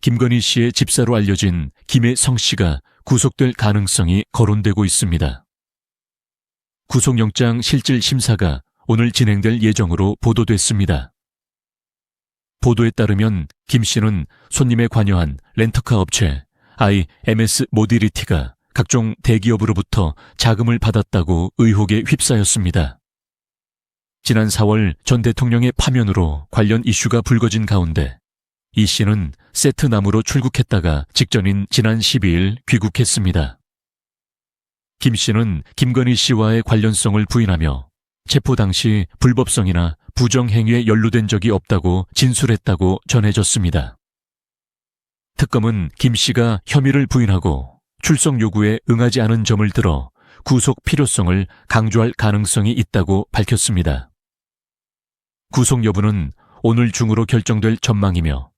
김건희 씨의 집사로 알려진 김혜성 씨가 구속될 가능성이 거론되고 있습니다. 구속영장 실질 심사가 오늘 진행될 예정으로 보도됐습니다. 보도에 따르면 김 씨는 손님에 관여한 렌터카 업체 IMS 모빌리티가 각종 대기업으로부터 자금을 받았다고 의혹에 휩싸였습니다. 지난 4월 전 대통령의 파면으로 관련 이슈가 불거진 가운데 이 씨는 세트남으로 출국했다가 직전인 지난 12일 귀국했습니다. 김 씨는 김건희 씨와의 관련성을 부인하며 체포 당시 불법성이나 부정행위에 연루된 적이 없다고 진술했다고 전해졌습니다. 특검은 김 씨가 혐의를 부인하고 출석 요구에 응하지 않은 점을 들어 구속 필요성을 강조할 가능성이 있다고 밝혔습니다. 구속 여부는 오늘 중으로 결정될 전망이며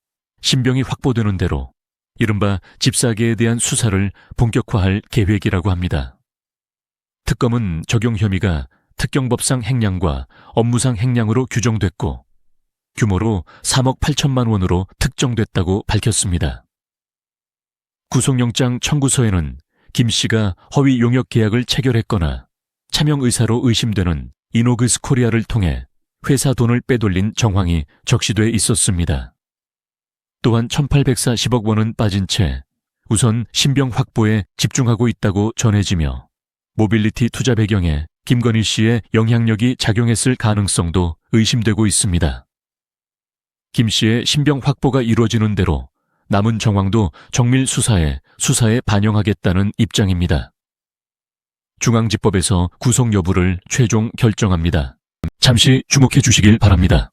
신병이 확보되는 대로 이른바 집사계에 대한 수사를 본격화할 계획이라고 합니다. 특검은 적용 혐의가 특경법상 행량과 업무상 행량으로 규정됐고 규모로 3억 8천만 원으로 특정됐다고 밝혔습니다. 구속영장 청구서에는 김 씨가 허위 용역 계약을 체결했거나 차명 의사로 의심되는 이노그스 코리아를 통해 회사 돈을 빼돌린 정황이 적시돼 있었습니다. 또한 1840억 원은 빠진 채 우선 신병 확보에 집중하고 있다고 전해지며 모빌리티 투자 배경에 김건희 씨의 영향력이 작용했을 가능성도 의심되고 있습니다. 김 씨의 신병 확보가 이루어지는 대로 남은 정황도 정밀 수사에 수사에 반영하겠다는 입장입니다. 중앙지법에서 구속 여부를 최종 결정합니다. 잠시 주목해 주시길 바랍니다.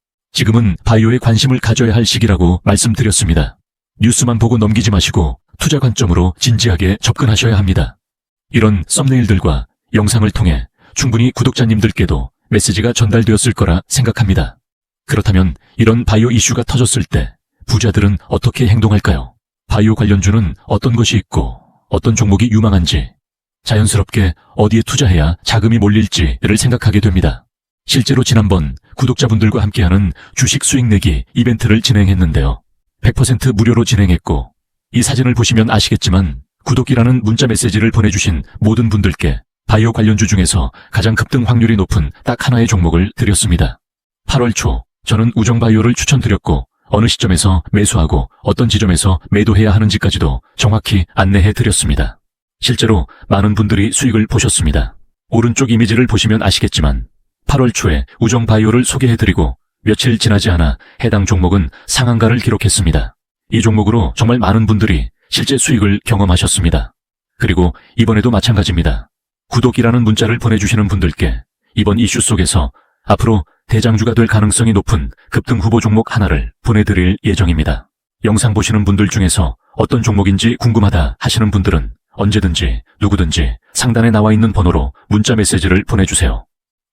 지금은 바이오에 관심을 가져야 할 시기라고 말씀드렸습니다. 뉴스만 보고 넘기지 마시고 투자 관점으로 진지하게 접근하셔야 합니다. 이런 썸네일들과 영상을 통해 충분히 구독자님들께도 메시지가 전달되었을 거라 생각합니다. 그렇다면 이런 바이오 이슈가 터졌을 때 부자들은 어떻게 행동할까요? 바이오 관련주는 어떤 것이 있고 어떤 종목이 유망한지 자연스럽게 어디에 투자해야 자금이 몰릴지를 생각하게 됩니다. 실제로 지난번 구독자분들과 함께하는 주식 수익 내기 이벤트를 진행했는데요. 100% 무료로 진행했고 이 사진을 보시면 아시겠지만 구독이라는 문자 메시지를 보내주신 모든 분들께 바이오 관련주 중에서 가장 급등 확률이 높은 딱 하나의 종목을 드렸습니다. 8월 초 저는 우정바이오를 추천드렸고 어느 시점에서 매수하고 어떤 지점에서 매도해야 하는지까지도 정확히 안내해 드렸습니다. 실제로 많은 분들이 수익을 보셨습니다. 오른쪽 이미지를 보시면 아시겠지만 8월 초에 우정바이오를 소개해드리고 며칠 지나지 않아 해당 종목은 상한가를 기록했습니다. 이 종목으로 정말 많은 분들이 실제 수익을 경험하셨습니다. 그리고 이번에도 마찬가지입니다. 구독이라는 문자를 보내주시는 분들께 이번 이슈 속에서 앞으로 대장주가 될 가능성이 높은 급등 후보 종목 하나를 보내드릴 예정입니다. 영상 보시는 분들 중에서 어떤 종목인지 궁금하다 하시는 분들은 언제든지 누구든지 상단에 나와 있는 번호로 문자 메시지를 보내주세요.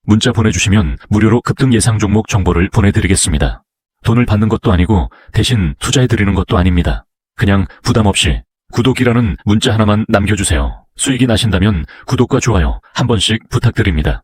문자 보내주시면 무료로 급등 예상 종목 정보를 보내드리겠습니다. 돈을 받는 것도 아니고 대신 투자해드리는 것도 아닙니다. 그냥 부담 없이 구독이라는 문자 하나만 남겨주세요. 수익이 나신다면 구독과 좋아요 한 번씩 부탁드립니다.